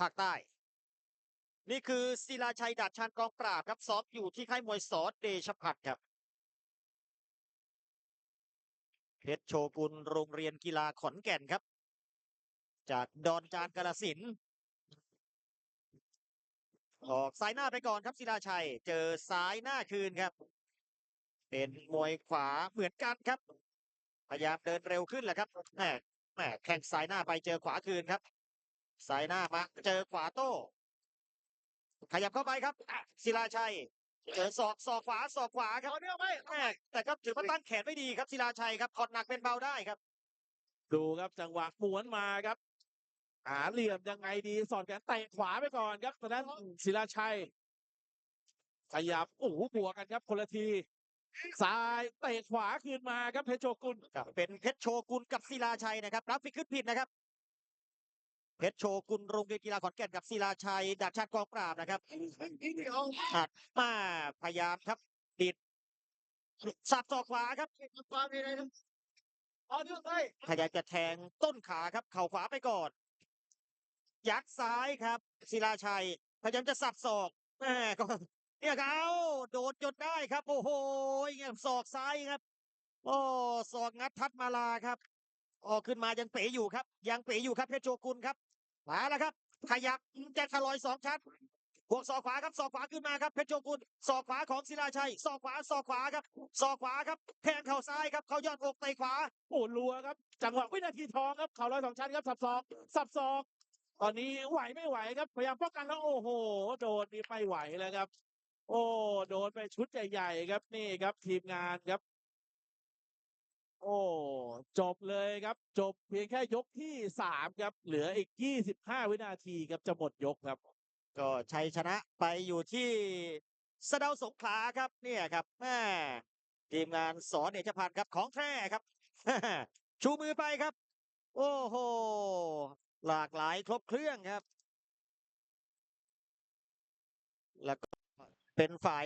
ภาคใต้ นี่คือศิลาชัยดาบชานกองปราบครับซ้อมอยู่ที่ค่ายมวยสอเดชพัฒครับเพชรโชกุลโรงเรียนกีฬาขอนแก่นครับ จากดอนจานกาลสินออกซ้ายหน้าไปก่อนครับศิลาชัย เจอซ้ายหน้าคืนครับ เป็นมวยขวาเหมือนกันครับ พยายามเดินเร็วขึ้นแหละครับแหมแหมแข้งซ้ายหน้าไปเจอขวาคืนครับ ซ้ายหน้ามาเจอขวาโต้ ขยับเข้าไปครับอะศิลาชัย เจอศอกศอกขวาศอกขวาครับแหม่แต่ก็ถือว่าตั้งแขนไม่ดีครับศิลาชัยครับถอดหนักเป็นเบาได้ครับ ดูครับจังหวะม้วนมาครับหาเหลี่ยมยังไงดีสอดแขนเตะขวาไปก่อนครับตอนนั้นศิลาชัยขยับโอ้โหบวกกันครับ คนละทีซ้ายเตะขวาคืนมาครับเพชรโชกุลครับเป็นเพชรโชกุลกับศิลาชัยนะครับรับฟิกขึ้นผิดนะครับ เพชรโชกุลโรงเรียนกีฬาขอนแก่นกับศิลาชัยดาบชาติกองปราบนะครับอัดมาพยายามครับดิดสับศอกขวาครับพยายามจะแทงต้นขาครับ เข่าขวาไปก่อน ยัดซ้ายครับศิลาชัย พยายามจะสับศอกแม่ก็เนี่ยเอาโดดจนได้ครับ โอ้โหเงี้ยศอกซ้ายครับ โอ้ศอกงัดทัดมาลาครับ ออกขึ้นมายังเป๋อยู่ครับ ยังเป๋อยู่ครับเพชรโชกุลครับมาแล้วครับ ขยับแจ็คทลอยสองชั้นบวกศอกขวาครับศอกขวาขึ้นมาครับเพชรโชกุลศอกขวาของศิลาชัยศอกขวาศอกขวาครับศอกขวาครับแทงเข่าซ้ายครับเขายอดอกเตะขวาโอ้รัวครับ จังหวะวินาทีทองครับเข่าร้อยสองชั้นครับสับศอกสับศอก ตอนนี้ไหวไม่ไหวครับพยายามป้องกันแล้วโอ้โห โดนนี่ไม่ไหวแล้วครับ โอ้โดนไปชุดใหญ่ๆครับนี่ครับ ทีมงานครับ โอ้จบเลยครับ จบเพียงแค่ยกที่สามครับ เหลืออีกยี่สิบห้าวินาทีครับจะหมดยกครับ ก็ชัยชนะไปอยู่ที่สะเดาสงขลาครับ เนี่ยครับแม่ทีมงานสอนเดชพันธ์ครับของแท้ครับ ชูมือไปครับ โอ้โหหลากหลายครบเครื่องครับ แล้วก็เป็นฝ่าย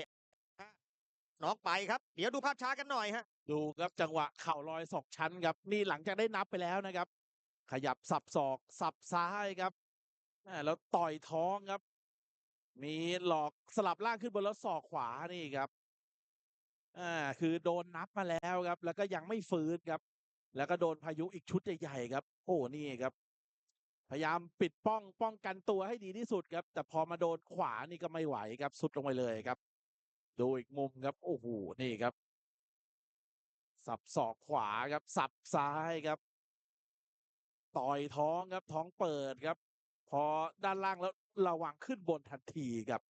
น้องไปครับ เดี๋ยวดูภาพช้ากันหน่อยฮะ ดูครับจังหวะเข่าลอยศอกชั้นครับ นี่หลังจากได้นับไปแล้วนะครับ ขยับสับศอกสับซ้ายครับแล้วต่อยท้องครับ มีหลอกสลับล่างขึ้นบนแล้วศอกขวานี่ครับอ่าคือโดนนับมาแล้วครับ แล้วก็ยังไม่ฟื้นครับ แล้วก็โดนพายุอีกชุดใหญ่ๆครับ โอ้นี่ครับ พยายามปิดป้องป้องกันตัวให้ดีที่สุดครับ แต่พอมาโดนขวานี่ก็ไม่ไหวครับ สุดลงไปเลยครับ ดูอีกมุมครับ โอ้โห นี่ครับ สับศอกขวาครับ สับซ้ายครับ ต่อยท้องครับ ท้องเปิดครับ พอด้านล่างแล้วระวังขึ้นบนทันทีครับ